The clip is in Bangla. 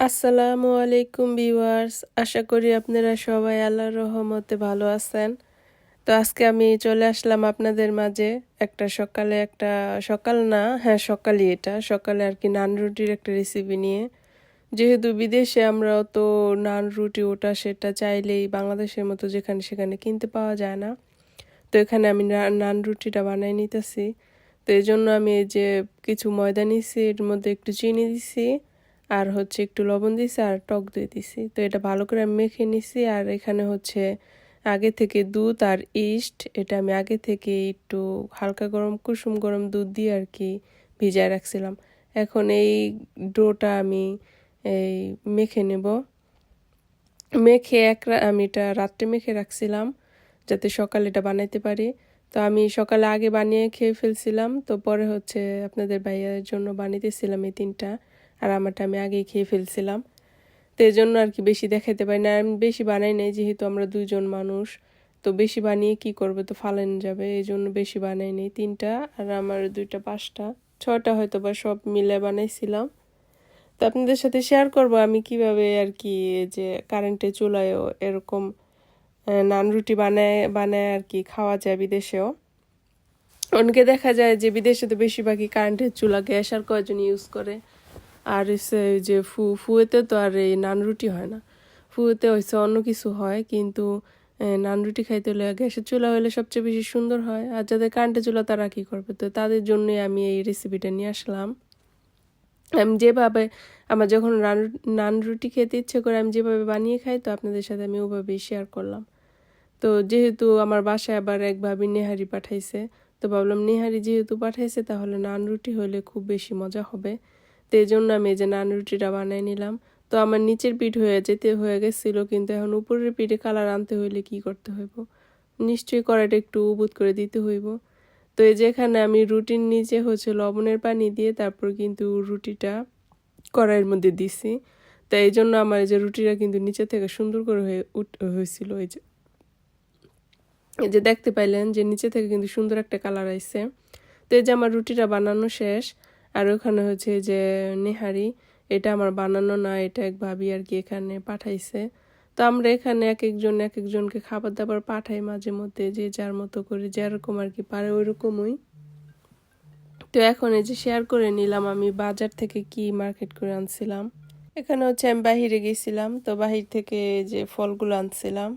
আসসালামু আলাইকুম ভিউয়ার্স, আশা করি আপনারা সবাই আল্লাহর রহমতে ভালো আছেন। তো আজকে আমি চলে আসলাম আপনাদের মাঝে একটা সকালে একটা, সকাল না হ্যাঁ সকালই এটা, সকালে আর কি নান রুটির একটা রেসিপি নিয়ে। যেহেতু বিদেশে আমরা তো নান রুটি, ওটা, সেটা চাইলেই বাংলাদেশের মতো যেখানে সেখানে কিনতে পাওয়া যায় না। তো এখানে আমি নান রুটিটা বানাই নিতেছি। তো এই জন্য আমি এই যে কিছু ময়দা নিছি এর মধ্যে একটু চিনি দিছি। আর হচ্ছে একটু লবণ দিছি আর টক দই দিছি তো এটা ভালো করে আমি মেখে নিছি আর এখানে হচ্ছে আগে থেকে দুধ আর ইস্ট, এটা আমি আগে থেকে একটু হালকা গরম কুসুম গরম দুধ দিয়ে আর কি ভিজায় রাখছিলাম। এখন এই ডোটা আমি এই মেখে নেব। মেখে এক আমি এটা রাত্রে মেখে রাখছিলাম যাতে সকালে এটা বানাইতে পারি। তো আমি সকালে আগে বানিয়ে খেয়ে ফেলছিলাম। তো পরে হচ্ছে আপনাদের ভাইয়ের জন্য বানিয়েছিলাম এই তিনটা। আর আমারটা আমি আগেই খেয়ে ফেলছিলাম। তো এই জন্য আর কি বেশি দেখাইতে পারি না। আমি বেশি বানাই নাই, যেহেতু আমরা দুইজন মানুষ। তো বেশি বানিয়ে কি করবে? তো ফালানো যাবে এই জন্য বেশি বানাই নেই। তিনটা আর আমার দুইটা, পাঁচটা ছটা হয়তো বা সব মিলে বানাইছিলাম। তো আপনাদের সাথে শেয়ার করব আমি কীভাবে আর কি যে কারেন্টে চুলায়ও এরকম নান রুটি বানায় বানায় আর কি খাওয়া যায় বিদেশেও। অনেকে দেখা যায় যে বিদেশে তো বেশিরভাগই কারেন্টের চুলা গ্যাস আর কয়জন ইউজ করে। আর হচ্ছে যে ফু, ফুয়েতে তো আর এই নান রুটি হয় না। ফুয়েতে হচ্ছে অন্য কিছু হয়, কিন্তু নান রুটি খাইতে হলে গ্যাসের চুলা হলে সবচেয়ে বেশি সুন্দর হয়। আর যাদের কারেন্টের চুলা, তারা কী করবে? তো তাদের জন্যই আমি এই রেসিপিটা নিয়ে আসলাম। আমি যেভাবে, আমার যখন রান, নান রুটি খেতে ইচ্ছে করে আমি যেভাবে বানিয়ে খাই, তো আপনাদের সাথে আমি ওভাবেই শেয়ার করলাম। তো যেহেতু আমার বাসায় আবার একভাবে নেহারি পাঠাইছে, তো ভাবলাম নেহারি যেহেতু পাঠাইছে, তাহলে নান রুটি হলে খুব বেশি মজা হবে। তো এই জন্য আমি এই যে নান রুটিটা বানিয়ে নিলাম। তো আমার নিচের পিঠ হয়ে যেতে হয়ে গেছিল, কিন্তু এখন উপরের পিঠে কালার আনতে হইলে কি করতে হইব? নিশ্চয়ই কড়াইটা একটু উবুত করে দিতে হইব। তো এই যেখানে আমি রুটির নিচে হচ্ছে লবণের পানি দিয়ে তারপর কিন্তু রুটিটা কড়াইয়ের মধ্যে দিছি। তো এই জন্য আমার এই যে রুটিটা কিন্তু নিচে থেকে সুন্দর করে হয়ে উঠ, হয়েছিল এই যে। এই যে দেখতে পাইলেন যে নিচে থেকে কিন্তু সুন্দর একটা কালার আইছে। তো এই যে আমার রুটিটা বানানো শেষ। আর ওখানে হচ্ছে যে নেহারি, এটা আমার বানানো না, এটা এক ভাবি আর কি এখানে পাঠাইছে। তো আমরা এখানে এক একজন এক একজনকে খাবার দাবার পাঠাই মাঝে মধ্যে, যে যার মতো করে, যেরকম আর কি পারে ওই রকমই তো এখন এই যে শেয়ার করে নিলাম আমি বাজার থেকে কি মার্কেট করে আনছিলাম। এখানে হচ্ছে আমি বাহিরে গেছিলাম, তো বাহির থেকে যে ফলগুলো আনছিলাম।